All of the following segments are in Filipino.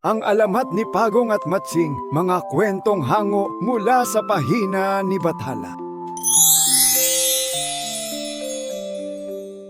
Ang alamat ni Pagong at Matsing, mga kwentong hango mula sa pahina ni Bathala.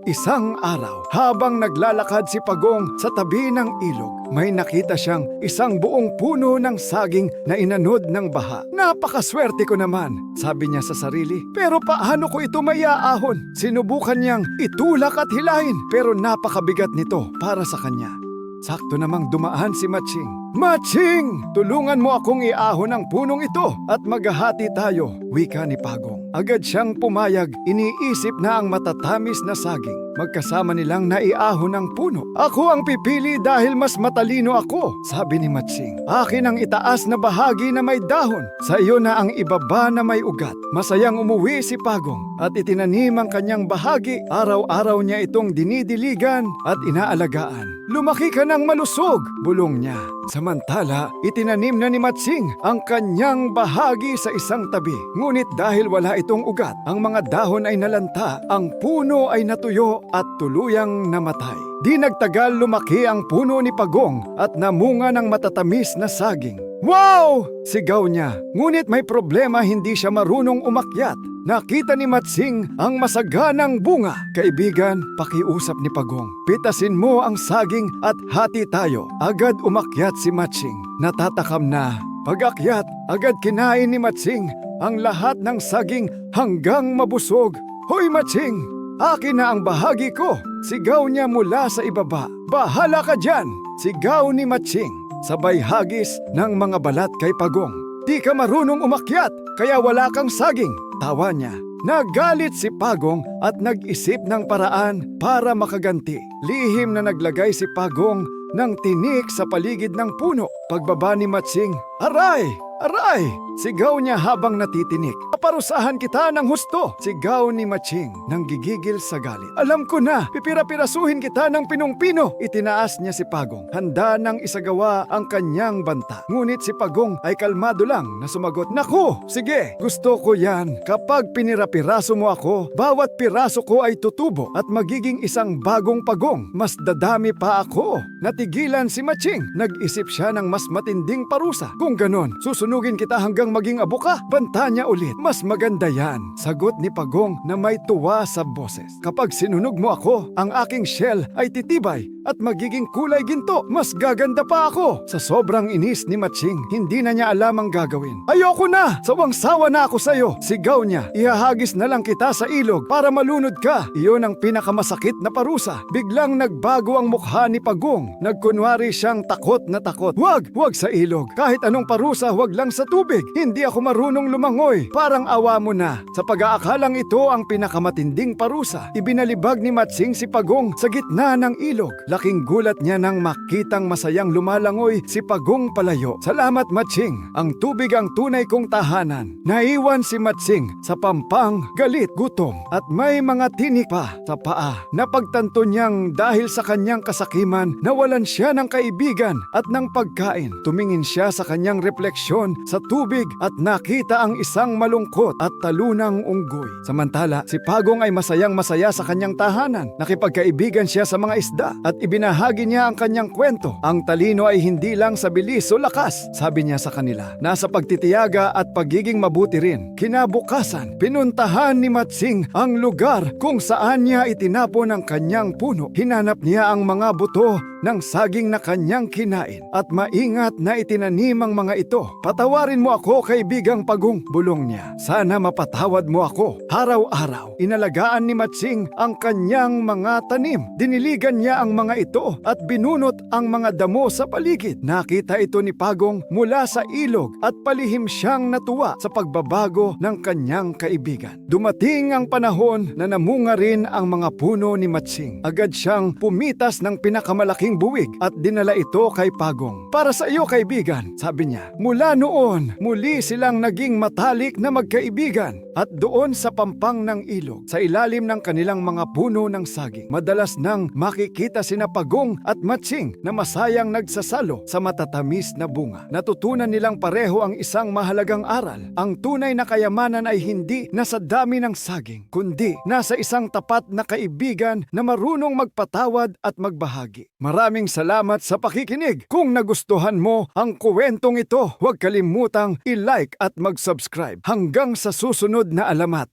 Isang araw, habang naglalakad si Pagong sa tabi ng ilog, may nakita siyang isang buong puno ng saging na inanod ng baha. Napakaswerte ko naman, sabi niya sa sarili. Pero paano ko ito maiaahon? Sinubukan niyang itulak at hilahin, pero napakabigat nito para sa kanya. Sakto namang dumaan si Matching. Matching! Tulungan mo akong iahon ang punong ito at maghahati tayo, wika ni Pagong. Agad siyang pumayag, iniisip na ang matatamis na saging. Magkasama nilang naiahon ang puno. Ako ang pipili dahil mas matalino ako, sabi ni Matching. Akin ang itaas na bahagi na may dahon. Sa iyo na ang ibaba na may ugat. Masayang umuwi si Pagong at itinanim ang kanyang bahagi. Araw-araw niya itong dinidiligan at inaalagaan. Lumaki ka ng malusog, bulong niya. Samantala, itinanim na ni Matsing ang kanyang bahagi sa isang tabi. Ngunit dahil wala itong ugat, ang mga dahon ay nalanta, ang puno ay natuyo at tuluyang namatay. Di nagtagal lumaki ang puno ni Pagong at namunga ng matatamis na saging. Wow! Sigaw niya. Ngunit may problema hindi siya marunong umakyat. Nakita ni Matsing ang masaganang bunga. Kaibigan, pakiusap ni Pagong. Pitasin mo ang saging at hati tayo. Agad umakyat si Matsing. Natatakam na. Pag-akyat, agad kinain ni Matsing ang lahat ng saging hanggang mabusog. Hoy Matsing! Akin na ang bahagi ko! Sigaw niya mula sa ibaba. Bahala ka dyan! Sigaw ni Matsing. Sabay hagis ng mga balat kay Pagong. Di ka marunong umakyat, kaya wala kang saging. Tawa niya. Nagalit si Pagong at nag-isip ng paraan para makaganti. Lihim na naglagay si Pagong ng tinik sa paligid ng puno. Pagbaba ni Matsing, Aray! Aray! Sigaw niya habang natitinik. Paparusahan kita ng husto! Sigaw ni Maching nang gigigil sa galit. Alam ko na, pipira-pirasuhin kita ng pinong-pino! Itinaas niya si Pagong. Handa nang isagawa ang kanyang banta. Ngunit si Pagong ay kalmado lang na sumagot, Naku! Sige, gusto ko yan. Kapag pinira-piraso mo ako, bawat piraso ko ay tutubo at magiging isang bagong pagong. Mas dadami pa ako. Natigilan si Maching. Nag-isip siya ng mas matinding parusa. Kung ganon, susunugin kita hanggang maging abo ka. Banta niya ulit. Mas maganda yan. Sagot ni Pagong na may tuwa sa boses. Kapag sinunog mo ako, ang aking shell ay titibay at magiging kulay ginto. Mas gaganda pa ako. Sa sobrang inis ni Matching, hindi na niya alam ang gagawin. Ayoko na! Sawang-sawa na ako sa'yo. Sigaw niya. Ihahagis na lang kita sa ilog para malunod ka. Iyon ang pinakamasakit na parusa. Biglang nagbago ang mukha ni Pagong. Nagkunwari siyang takot na takot. Huwag! Huwag sa ilog. Kahit anong parusa, huwag lang sa tubig. Hindi ako marunong lumangoy. Parang awa mo na. Sa pag-aakalang ito ang pinakamatinding parusa. Ibinalibag ni Matsing si Pagong sa gitna ng ilog. Laking gulat niya nang makitang masayang lumalangoy si Pagong palayo. Salamat Matsing. Ang tubig ang tunay kong tahanan. Naiwan si Matsing sa pampang, galit, gutom at may mga tinik pa sa paa. Napagtanto niyang dahil sa kanyang kasakiman, nawalan siya ng kaibigan at ng pagkain. Tumingin siya sa kanyang refleksyon sa tubig at nakita ang isang malungkot at talunang unggoy. Samantala, si Pagong ay masayang masaya sa kanyang tahanan. Nakipagkaibigan siya sa mga isda at ibinahagi niya ang kanyang kwento. Ang talino ay hindi lang sa bilis o lakas, sabi niya sa kanila. Nasa pagtitiyaga at pagiging mabuti rin. Kinabukasan, pinuntahan ni Matsing ang lugar kung saan niya itinapon ang kanyang puno. Hinanap niya ang mga buto ng saging na kanyang kinain at maingat na itinanim ang mga ito. Patawarin mo ako, kaibigang pagong, bulong niya. Sana mapatawad mo ako. Araw-araw, inalagaan ni Matsing ang kanyang mga tanim. Diniligan niya ang mga ito at binunot ang mga damo sa paligid. Nakita ito ni Pagong mula sa ilog at palihim siyang natuwa sa pagbabago ng kanyang kaibigan. Dumating ang panahon na namunga rin ang mga puno ni Matsing. Agad siyang pumitas ng pinakamalaking buwig at dinala ito kay Pagong. Para sa iyo kaibigan, sabi niya. Mula noon, muli silang naging matalik na magkaibigan at doon sa pampang ng ilog, sa ilalim ng kanilang mga puno ng saging, madalas nang makikita sina Pagong at Matsing na masayang nagsasalo sa matatamis na bunga. Natutunan nilang pareho ang isang mahalagang aral. Ang tunay na kayamanan ay hindi nasa dami ng saging, kundi nasa isang tapat na kaibigan na marunong magpatawad at magbahagi. Marami Maraming salamat sa pakikinig. Kung nagustuhan mo ang kuwentong ito, huwag kalimutang i-like at mag-subscribe. Hanggang sa susunod na alamat.